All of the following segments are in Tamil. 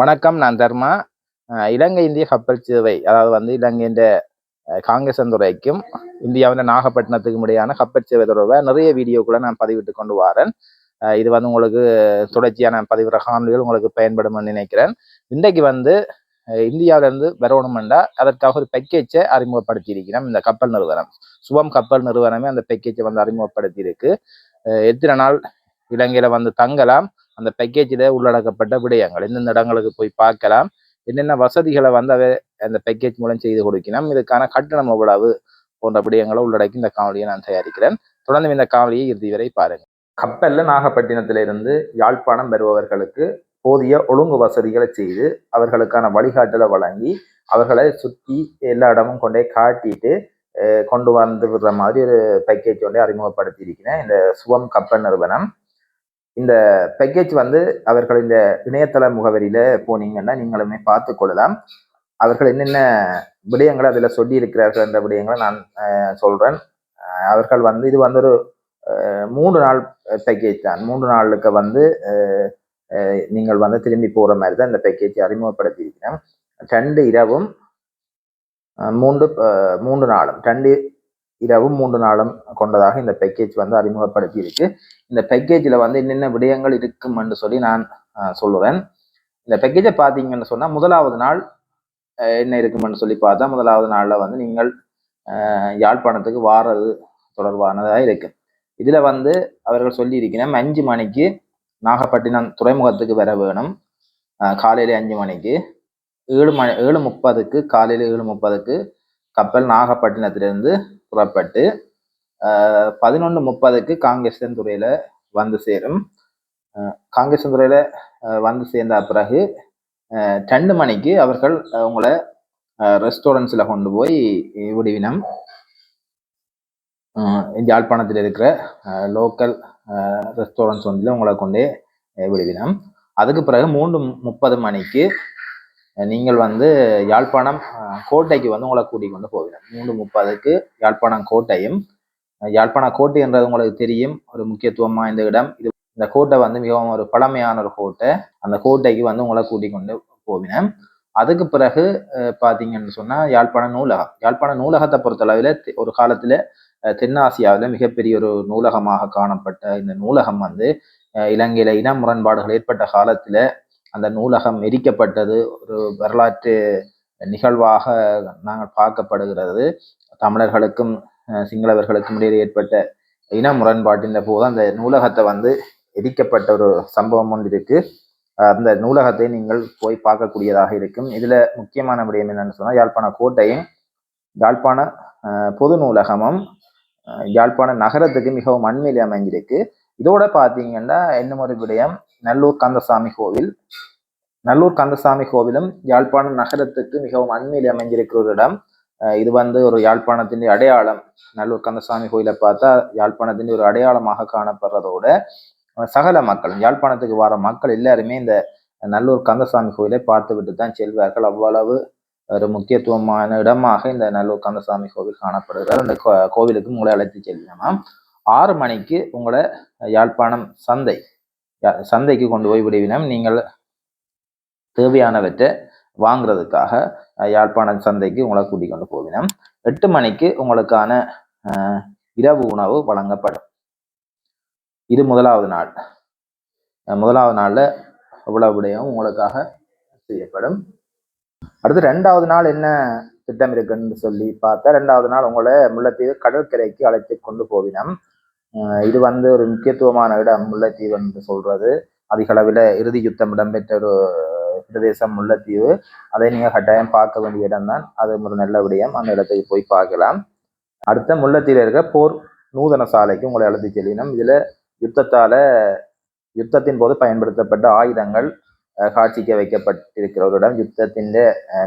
வணக்கம் நான் தர்மா. இலங்கை இந்திய கப்பல் சேவை அதாவது வந்து இலங்கையின் காங்கிரசந்துறைக்கும் இந்தியாவின் நாகப்பட்டினத்துக்கும் இடையான கப்பல் சேவை தொடர்பாக நிறைய வீடியோக்குள்ள நான் பதிவிட்டு கொண்டு வரேன். இது வந்து உங்களுக்கு தொடர்ச்சியான பதிவிற காணொலிகள் உங்களுக்கு பயன்படும் நினைக்கிறேன். இன்றைக்கு வந்து இந்தியாவிலேருந்து இந்தியாவிலிருந்து வரணுமெண்டா அதற்காக ஒரு பேக்கேஜை அறிமுகப்படுத்தியிருக்கிறோம் இந்த கப்பல் நிறுவனம். சுபம் கப்பல் நிறுவனமே அந்த பேக்கேஜை வந்து அறிமுகப்படுத்தியிருக்கு. எத்தனை நாள் இலங்கையில் வந்து தங்கலாம் அந்த பேக்கேஜில் உள்ளடக்கப்பட்ட விடயங்கள். எந்தெந்த இடங்களுக்கு போய் பார்க்கலாம் என்னென்ன வசதிகளை வந்து அவை அந்த பேக்கேஜ் மூலம் செய்து கொடுக்கலாம் இதுக்கான கட்டணம் எவ்வளவு போன்ற விடயங்களை உள்ளடக்கி இந்த காணொலியை நான் தயாரிக்கிறேன். தொடர்ந்து இந்த காணொலியை இறுதி வரை பாருங்கள் கப்பல்ல நாகப்பட்டினத்திலிருந்து யாழ்ப்பாணம் வருபவர்களுக்கு போதிய ஒழுங்கு வசதிகளை செய்து அவர்களுக்கான வழிகாட்டலை வழங்கி அவர்களை சுற்றி எல்லா இடமும் கொண்டே காட்டிட்டு கொண்டு வந்து விடுற மாதிரி ஒரு பேக்கேஜ் ஒன்றை அறிமுகப்படுத்தி இருக்கிறேன் இந்த சுவம் கப்பல் நிறுவனம். இந்த பேக்கேஜ் வந்து அவர்கள் இந்த இணையதள முகவரியில போனீங்கன்னா நீங்களுமே பார்த்து கொள்ளலாம். அவர்கள் என்னென்ன விடயங்களை அதில் சொல்லி இருக்கிறார்கள் என்ற விடயங்களை நான் சொல்றேன். அவர்கள் வந்து இது வந்து ஒரு மூன்று நாள் பேக்கேஜ் தான். மூன்று நாளுக்கு வந்து நீங்கள் வந்து திரும்பி போற மாதிரி தான் இந்த பேக்கேஜ் அறிமுகப்படுத்தி இருக்கிறேன் ரெண்டு இரவும் மூன்று மூன்று நாளும். ரெண்டு இரவும் மூன்று நாளும் கொண்டதாக இந்த பேக்கேஜ் வந்து அறிமுகப்படுத்தி இருக்கு இந்த பேக்கேஜில் வந்து என்னென்ன விடயங்கள் இருக்கும்னு சொல்லி நான் சொல்லுவேன் இந்த பேக்கேஜை பார்த்தீங்கன்னு சொன்னால் முதலாவது நாள் என்ன இருக்குமென்னு சொல்லி பார்த்தா முதலாவது நாளில் வந்து நீங்கள் யாழ்ப்பாணத்துக்கு வாரது தொடர்பானதாக இருக்கு. இதில் வந்து அவர்கள் சொல்லி அஞ்சு மணிக்கு நாகப்பட்டினம் துறைமுகத்துக்கு வர வேணும். காலையில் அஞ்சு மணிக்கு. ஏழு மணி ஏழு முப்பதுக்கு காலையில் ஏழு முப்பதுக்கு கப்பல் நாகப்பட்டினத்திலிருந்து புறப்பட்டு பதினொன்று முப்பதுக்கு காங்கேசன் துறையில் வந்து சேரும். காங்கேசன் துறையில் வந்து சேர்ந்த பிறகு அஹ், ரெண்டு மணிக்கு அவர்கள் உங்களை ரெஸ்டாரண்ட்ஸில் கொண்டு போய் விடுவினம். யாழ்ப்பாணத்தில் இருக்கிற லோக்கல் ரெஸ்டாரண்ட்ஸ் வந்து உங்களை கொண்டே விடுவினம். அதுக்கு பிறகு மூன்று முப்பது மணிக்கு நீங்கள் வந்து யாழ்ப்பாணம் கோட்டைக்கு வந்து உங்களை கூட்டிக் கொண்டு போவினம் மூன்று முப்பதுக்கு யாழ்ப்பாணம் கோட்டையும் யாழ்ப்பாண கோட்டை என்றது உங்களுக்கு தெரியும் ஒரு முக்கியத்துவம் வாய்ந்த இடம். இது இந்த கோட்டை வந்து மிகவும் ஒரு பழமையான ஒரு கோட்டை. அந்த கோட்டைக்கு வந்து உங்களை கூட்டிக் கொண்டு போவினேன் அதுக்கு பிறகு பார்த்தீங்கன்னு சொன்னால் யாழ்ப்பாண நூலகம். யாழ்ப்பாண நூலகத்தை பொறுத்தளவில் தெ- ஒரு காலத்தில் தென்னாசியாவில் மிகப்பெரிய ஒரு நூலகமாக காணப்பட்ட இந்த நூலகம் வந்து இலங்கையில் இன முரண்பாடுகள் ஏற்பட்ட காலத்தில் அந்த நூலகம் எரிக்கப்பட்டது ஒரு வரலாற்று நிகழ்வாக நாங்கள் பார்க்கப்படுகிறது. தமிழர்களுக்கும் சிங்களவர்களுக்கும் இடையே ஏற்பட்ட இன முரண்பாட்டின் போது அந்த நூலகத்தை வந்து எரிக்கப்பட்ட ஒரு சம்பவம் ஒன்று இருக்கு. அந்த நூலகத்தை நீங்கள் போய் பார்க்கக்கூடியதாக இருக்கும். இதில் முக்கியமான விடயம் என்னன்னு சொன்னால் யாழ்ப்பாண கோட்டையும் யாழ்ப்பாண பொது நூலகமும் யாழ்ப்பாண நகரத்துக்கு மிகவும் அண்மையில் அமைஞ்சிருக்கு. இதோட பார்த்தீங்கன்னா இன்னும் ஒரு விடயம் நல்லூர் கந்தசாமி கோவில். நல்லூர் கந்தசாமி கோவிலும் யாழ்ப்பாணம் நகரத்துக்கு மிகவும் அண்மையில் அமைஞ்சிருக்கிற ஒரு இடம். இது வந்து ஒரு யாழ்ப்பாணத்தின் அடையாளம். நல்லூர் கந்தசாமி கோயிலை பார்த்தா யாழ்ப்பாணத்தின் ஒரு அடையாளமாக காணப்படுறதோட சகல மக்கள் யாழ்ப்பாணத்துக்கு வர மக்கள் எல்லாருமே இந்த நல்லூர் கந்தசாமி கோயிலை பார்த்து விட்டு தான் செல்வார்கள். அவ்வளவு ஒரு முக்கியத்துவமான இடமாக இந்த நல்லூர் கந்தசாமி கோவில் காணப்படுகிறது அந்த கோவிலுக்கு உங்களை அழைத்து செல்லலாம் ஆறு மணிக்கு உங்களை யாழ்ப்பாணம் சந்தை சந்தைக்கு கொண்டு போய் விடுவினம். நீங்கள் தேவையானவற்றை வாங்குறதுக்காக யாழ்ப்பாணம் சந்தைக்கு உங்களை கூட்டிக் கொண்டு போவினம். எட்டு மணிக்கு உங்களுக்கான அஹ், இரவு உணவு வழங்கப்படும். இது முதலாவது நாள். முதலாவது நாள்ல இவ்வளவு விடயம் உங்களுக்காக செய்யப்படும். அடுத்து ரெண்டாவது நாள் என்ன திட்டம் இருக்குன்னு சொல்லி பார்த்தா ரெண்டாவது நாள் உங்களை முல்லைத்தீவு கடற்கரைக்கு அழைத்து கொண்டு போவினம். இது வந்து ஒரு முக்கியத்துவமான இடம் முல்லைத்தீவு என்று சொல்றது. அதிகளவில் இறுதி யுத்தம் இடம்பெற்ற ஒரு பிரதேசம் முல்லைத்தீவு. அதை நீங்கள் கட்டாயம் பார்க்க வேண்டிய இடம் தான் அது ஒரு நல்ல விடயம். அந்த இடத்துக்கு போய் பார்க்கலாம். அடுத்த முல்லைத்தீவில் இருக்க போர் நூதன சாலைக்கு உங்களை அழைத்து செல்லினோம். இதில் யுத்தத்தால் யுத்தத்தின் போது பயன்படுத்தப்பட்ட ஆயுதங்கள் காட்சிக்க காட்சிக்கு வைக்கப்பட்டிருக்கிற ஒரு இடம். யுத்தத்தின்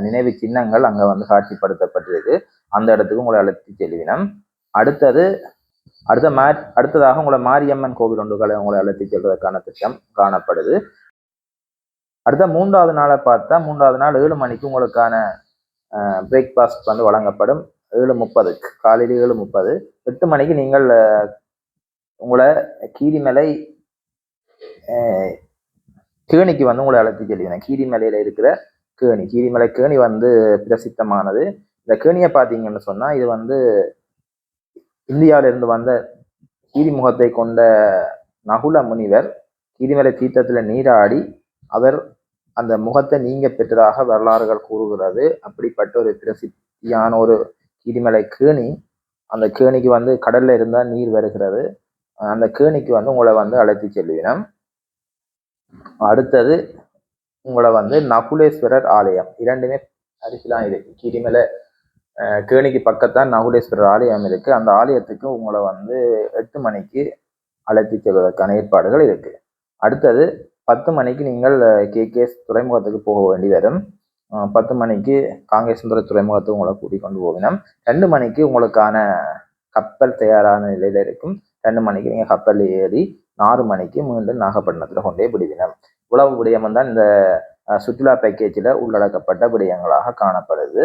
நினைவு சின்னங்கள் அங்கே வந்து காட்சிப்படுத்தப்பட்டிருக்கு. அந்த இடத்துக்கு உங்களை அழைத்து செல்வினம் அடுத்தது அடுத்த மா அடுத்ததாக உங்களை மாரியம்மன் கோவில் ஒன்றுகளை உங்களை அழைத்து செல்வதற்கான திட்டம் காணப்படுது. அடுத்த மூன்றாவது நாளை பார்த்தா மூன்றாவது நாள் ஏழு மணிக்கு உங்களுக்கான பிரேக்ஃபாஸ்ட் வந்து வழங்கப்படும். ஏழு முப்பதுக்கு காலையில் ஏழு முப்பது. எட்டு மணிக்கு நீங்கள் உங்களை கீரிமலை கேணிக்கு வந்து உங்களை அழைத்து செல்வேன் கீரிமலையில் இருக்கிற கேணி கீரிமலை கேணி வந்து பிரசித்தமானது. இந்த கேணியை பார்த்தீங்கன்னு சொன்னால் இது வந்து இந்தியாவிலிருந்து வந்த கீரி முகத்தை கொண்ட நகுல முனிவர் கீரிமலை தீர்த்தத்தில் நீராடி அவர் அந்த முகத்தை நீங்க பெற்றதாக வரலாறுகள் கூறுகிறது. அப்படிப்பட்ட ஒரு பிரசித்தியான ஒரு கீரிமலை கேணி. அந்த கேணிக்கு வந்து கடல்ல இருந்தால் நீர் வருகிறது. அந்த கேணிக்கு வந்து உங்களை வந்து அழைத்து செல்வினம் அடுத்தது உங்களை வந்து நகுலேஸ்வரர் ஆலயம். இரண்டுமே அருகிலாம் இருக்கு. கீரிமலை கேணிக்கு பக்கத்தான் நகுடேஸ்வரர் ஆலயம் இருக்குது அந்த ஆலயத்துக்கு உங்களை வந்து எட்டு மணிக்கு அழைத்து செல்வதற்கான ஏற்பாடுகள் இருக்குது அடுத்தது பத்து மணிக்கு நீங்கள் கேகேஎஸ் துறைமுகத்துக்கு போக வேண்டி வரும். பத்து மணிக்கு காங்கேசுந்தர துறைமுகத்துக்கு உங்களை கூட்டிக் கொண்டு போகணும். ரெண்டு மணிக்கு உங்களுக்கான கப்பல் தயாரான நிலையில் இருக்கும். ரெண்டு மணிக்கு நீங்கள் கப்பலில் ஏறி நாலு மணிக்கு மீண்டும் நாகப்பட்டினத்தில் கொண்டே பிடிவினம் உழவு விடயம் தான் இந்த சுற்றுலா பேக்கேஜில் உள்ளடக்கப்பட்ட விடயங்களாக காணப்படுது.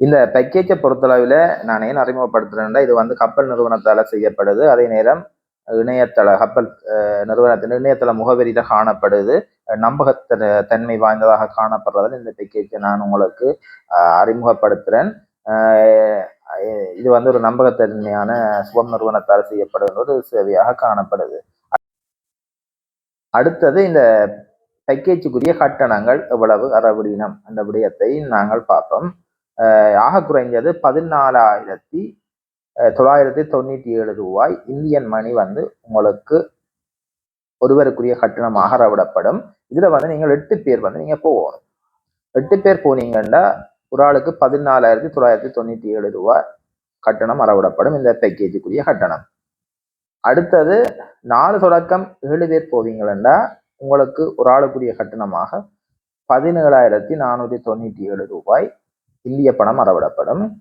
இந்த பேக்கேஜை பொறுத்தளவில் நான் ஏன் அறிமுகப்படுத்துறேன்னா இது வந்து கப்பல் நிறுவனத்தால் செய்யப்படுது. அதே நேரம் இணையதள கப்பல் அஹ், நிறுவனத்தின் இணையதள முகவரியில் காணப்படுது. அஹ், நம்பகத்த தன்மை வாய்ந்ததாக காணப்படுறதால் இந்த பேக்கேஜை நான் உங்களுக்கு அறிமுகப்படுத்துகிறேன் அறிமுகப்படுத்துறேன். இது வந்து ஒரு நம்பகத்தன்மையான சுபம் நிறுவனத்தால் செய்யப்படும் ஒரு சேவையாக காணப்படுது. அடுத்தது இந்த பேக்கேஜுக்குரிய கட்டணங்கள் எவ்வளவு? அறவிடினம் அந்த விடயத்தை நாங்கள் பார்ப்போம். ஆக குறைஞ்சது பதினாலாயிரத்தி தொள்ளாயிரத்தி தொண்ணூற்றி ஏழு ரூபாய் இந்தியன் மணி வந்து உங்களுக்கு ஒருவருக்குரிய கட்டணமாக அறவிடப்படும். இதில் வந்து நீங்கள் எட்டு பேர் வந்து நீங்கள் போகணும். எட்டு பேர் போனீங்கன்னா ஒரு ஆளுக்கு பதினாலாயிரத்தி தொள்ளாயிரத்தி தொண்ணூற்றி ஏழு ரூபாய் கட்டணம் அறவிடப்படும். இந்த பேக்கேஜுக்குரிய கட்டணம். அடுத்தது நாலு தொடக்கம் ஏழு பேர் போவீங்களா உங்களுக்கு ஒரு ஆளுக்குரிய கட்டணமாக பதினேழாயிரத்தி நானூற்றி தொண்ணூற்றி ஏழு ரூபாய் இந்திய பணம் அறவிடப்படும்.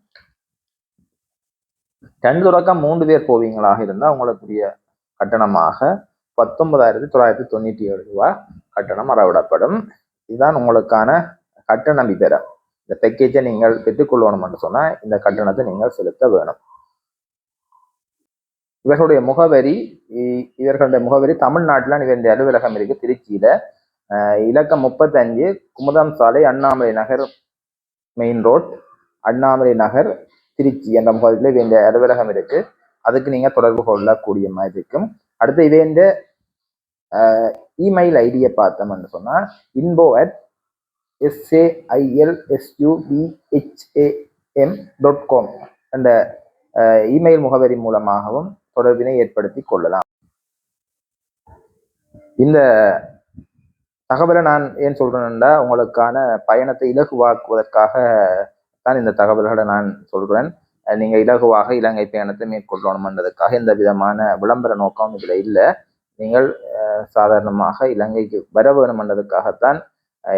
ரெண்டு தொடக்கம் மூன்று பேர் போவீங்களாக இருந்தால் உங்களுக்குரிய கட்டணமாக பத்தொன்பதாயிரத்தி தொள்ளாயிரத்தி தொண்ணூற்றி ஏழு ரூபாய் கட்டணம் அறவிடப்படும். இதுதான் உங்களுக்கான கட்டண விபரம். இந்த பேக்கேஜை நீங்கள் பெற்றுக்கொள்ளணும் என்று சொன்னால் இந்த கட்டணத்தை நீங்கள் செலுத்த வேணும். இவர்களுடைய முகவரி இ- இவர்களுடைய முகவரி தமிழ்நாட்டில் இவருடைய அலுவலகம் இருக்கு திருச்சியில அஹ் இலக்கம் முப்பத்தஞ்சு குமுதம் சாலை அண்ணாமலை நகர் மெயின் ரோட் அண்ணாமலை நகர் திருச்சி என்ற முகத்தில் இந்த அலுவலகம் இருக்கு. அதுக்கு நீங்கள் தொடர்பு கொள்ளக்கூடிய மாதிரி இருக்கும். அடுத்து இவந்த இமெயில் ஐடியை பார்த்தோம்னு சொன்னால் info at SAILSUPHAM dot com அந்த இமெயில் முகவரி மூலமாகவும் தொடர்பினை ஏற்படுத்தி கொள்ளலாம். இந்த தகவலை நான் ஏன் சொல்றேன்னா உங்களுக்கான பயணத்தை இலகுவாக்குவதற்காக தான் இந்த தகவல்களை நான் சொல்றேன். நீங்கள் நீங்க இலகுவாக இலங்கை பயணத்தை மேற்கொள்ளணும்ன்றதுக்காக எந்த விதமான விளம்பர நோக்கம் இதுல இல்லை. நீங்கள் சாதாரணமாக இலங்கைக்கு வர வேணும்ன்றதுக்காகத்தான்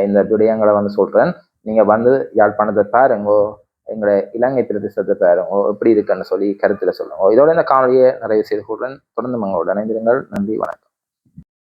இந்த விடயங்களை வந்து சொல்றேன். நீங்க வந்து யாழ்ப்பாணத்தை பாருங்கோ எங்களை இலங்கை பிரதேசத்தை பாருங்கோ எப்படி இருக்குன்னு சொல்லி கருத்துல சொல்லுங்க. இதோட இந்த காணொலியை நிறைவு செய்து கொள்றேன் தொடர்ந்து உங்களோட இணைந்திருங்கள். நன்றி வணக்கம்.